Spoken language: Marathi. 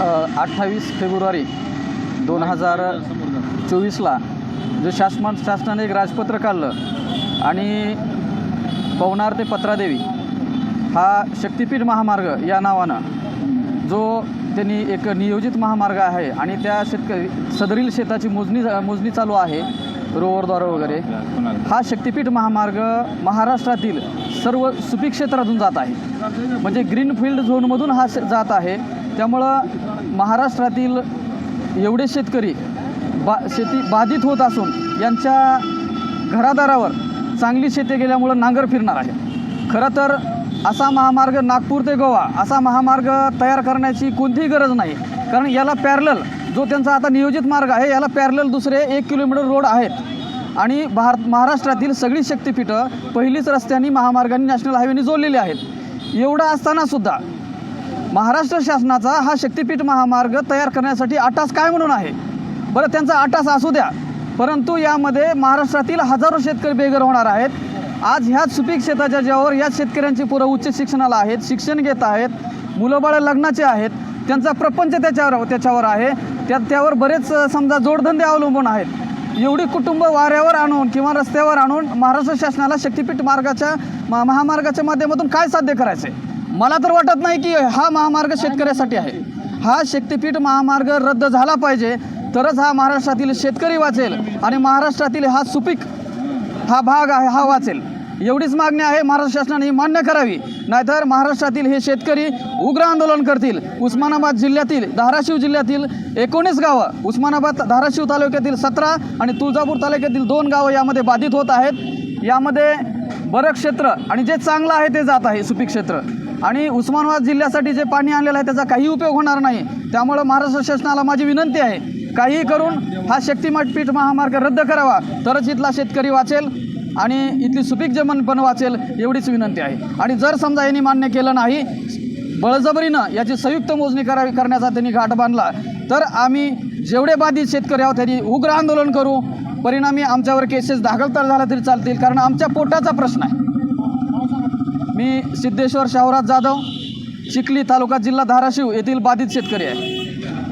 अठ्ठावीस फेब्रुवारी दोन हजार चोवीसला जो शासन शासनाने एक राजपत्र काढलं आणि पवनार ते पत्रादेवी हा शक्तिपीठ महामार्ग या नावानं जो त्यांनी एक नियोजित महामार्ग आहे आणि त्या शेतकरी सदरील शेताची मोजणी मोजणी चालू आहे रोवरद्वारे वगैरे हा शक्तिपीठ महामार्ग महाराष्ट्रातील सर्व सुपीक क्षेत्रातून जात आहे. म्हणजे ग्रीनफील्ड झोनमधून हा जात आहे. त्यामुळं महाराष्ट्रातील एवढे शेतकरी बा शेती बाधित होत असून यांच्या घरादारावर चांगली शेती गेल्यामुळं नांगर फिरणार आहे खरं तर असा महामार्ग नागपूर ते गोवा असा महामार्ग तयार करण्याची कोणतीही गरज नाही. कारण याला पॅरलल जो त्यांचा आता नियोजित मार्ग आहे याला पॅरलल दुसरे एक किलोमीटर रोड आहेत. आणि भारत महाराष्ट्रातील सगळी शक्तिपीठं पहिलीच रस्त्यांनी महामार्गांनी नॅशनल हायवेने जोडलेली आहेत. एवढं असतानासुद्धा महाराष्ट्र शासनाचा हा शक्तिपीठ महामार्ग तयार करण्यासाठी आटास काय म्हणून आहे? बरं त्यांचा आटास असू द्या. परंतु यामध्ये महाराष्ट्रातील हजारो शेतकरी बेघर होणार आहेत. आज ह्याच सुपीक शेताच्या ज्यावर याच शेतकऱ्यांची पुरं उच्च शिक्षणाला आहेत शिक्षण घेत आहेत मुलं बाळं लग्नाचे आहेत त्यांचा प्रपंच त्याच्यावर त्याच्यावर आहे. त्या त्यावर बरेच समजा जोडधंदे अवलंबून आहेत. एवढी कुटुंब वाऱ्यावर आणून किंवा रस्त्यावर आणून महाराष्ट्र शासनाला शक्तिपीठ मार्गाच्या महामार्गाच्या माध्यमातून काय साध्य करायचं आहे मला तर वाटत नाही की हा महामार्ग शेतकऱ्यासाठी आहे. हा शक्तिपीठ महामार्ग रद्द झाला पाहिजे तरच हा महाराष्ट्रातील शेतकरी वाचेल आणि महाराष्ट्रातील हा सुपीक हा भाग आहे हा वाचेल. एवढीच मागणी आहे महाराष्ट्र शासनाने ही मान्य करावी. नाहीतर महाराष्ट्रातील हे शेतकरी उग्र आंदोलन करतील. उस्मानाबाद जिल्ह्यातील धाराशिव जिल्ह्यातील एकोणीस गावं उस्मानाबाद धाराशिव तालुक्यातील सतरा आणि तुळजापूर तालुक्यातील दोन गावं यामध्ये बाधित होत आहेत. यामध्ये बरं क्षेत्र आणि जे चांगलं आहे ते जात आहे सुपीक क्षेत्र. आणि उस्मानाबाद जिल्ह्यासाठी जे पाणी आणलेलं आहे त्याचा काही उपयोग होणार नाही. त्यामुळं महाराष्ट्र शासनाला माझी विनंती आहे काहीही करून हा शक्तिमठ पीठ महामार्ग रद्द करावा. तरच इथला शेतकरी वाचेल आणि इथली सुपीक जमन पण वाचेल एवढीच विनंती आहे. आणि जर समजा यांनी मान्य केलं नाही बळजबरीनं याची संयुक्त मोजणी करावी करण्याचा त्यांनी घाट बांधला तर आम्ही जेवढे बाधित शेतकरी आहोत त्यांनी उग्र आंदोलन करू. परिणामी आमच्यावर केसेस दाखल तर झाला तरी चालतील कारण आमच्या पोटाचा प्रश्न आहे. मी सिद्धेश्वर शाहराज जाधव चिखली तालुका जिल्हा धाराशिव येथील बाधित शेतकरी आहे.